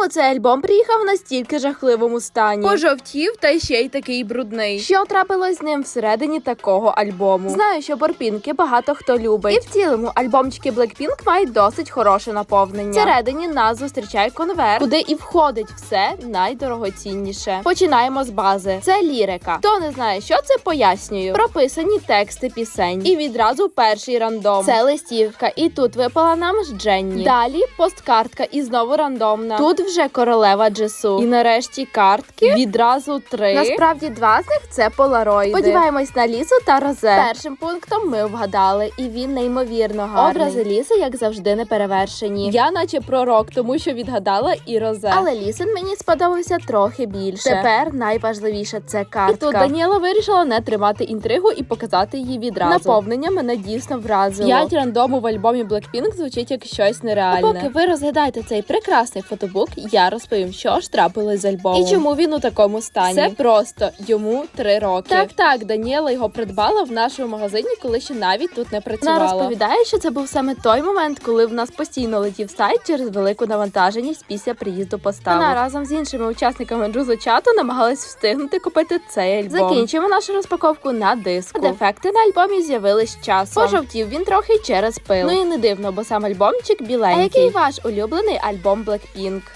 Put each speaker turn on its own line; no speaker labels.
Чому цей альбом приїхав в настільки жахливому стані? Пожовтів та ще й такий брудний. Що трапилось з ним всередині такого альбому? Знаю, що борпінки багато хто любить. І в цілому альбомчики Blackpink мають досить хороше наповнення. Всередині нас зустрічає конверт, куди і входить все найдорогоцінніше. Починаємо з бази. Це лірика. Хто не знає, що це пояснюю. Прописані тексти пісень. І відразу перший рандом. Це листівка. І тут випала нам з Дженні. Далі посткартка і знову рандомна. Тут вже королева Джесу. І нарешті картки відразу три. Насправді два з них це полароїди. Сподіваємось на лісу та розе. Першим пунктом ми вгадали, і він неймовірно гарний. Образи ліси, як завжди, не перевершені. Я, наче пророк, тому що відгадала і розе. Але лісен мені сподобався трохи більше. Тепер найважливіше це картка. І тут Даніела вирішила не тримати інтригу і показати її відразу. Наповнення мене дійсно вразило. П'ять рандому в альбомі Blackpink звучить як щось нереальне. А поки ви розглядаєте цей прекрасний фотобук, я розповім, що ж трапилось з альбомом. І чому він у такому стані. Все просто йому три роки. Так, так, Даніела його придбала в нашому магазині, коли ще навіть тут не працювала. Вона розповідає, що це був саме той момент, коли в нас постійно летів сайт через велику навантаженість після приїзду поставок. Вона разом з іншими учасниками джузу чату намагалась встигнути купити цей альбом. Закінчимо нашу розпаковку на диску. Дефекти на альбомі з'явились часом. Пожовтів він трохи через пил. Ну і не дивно, бо сам альбомчик біленький. А який ваш улюблений альбом Blackpink?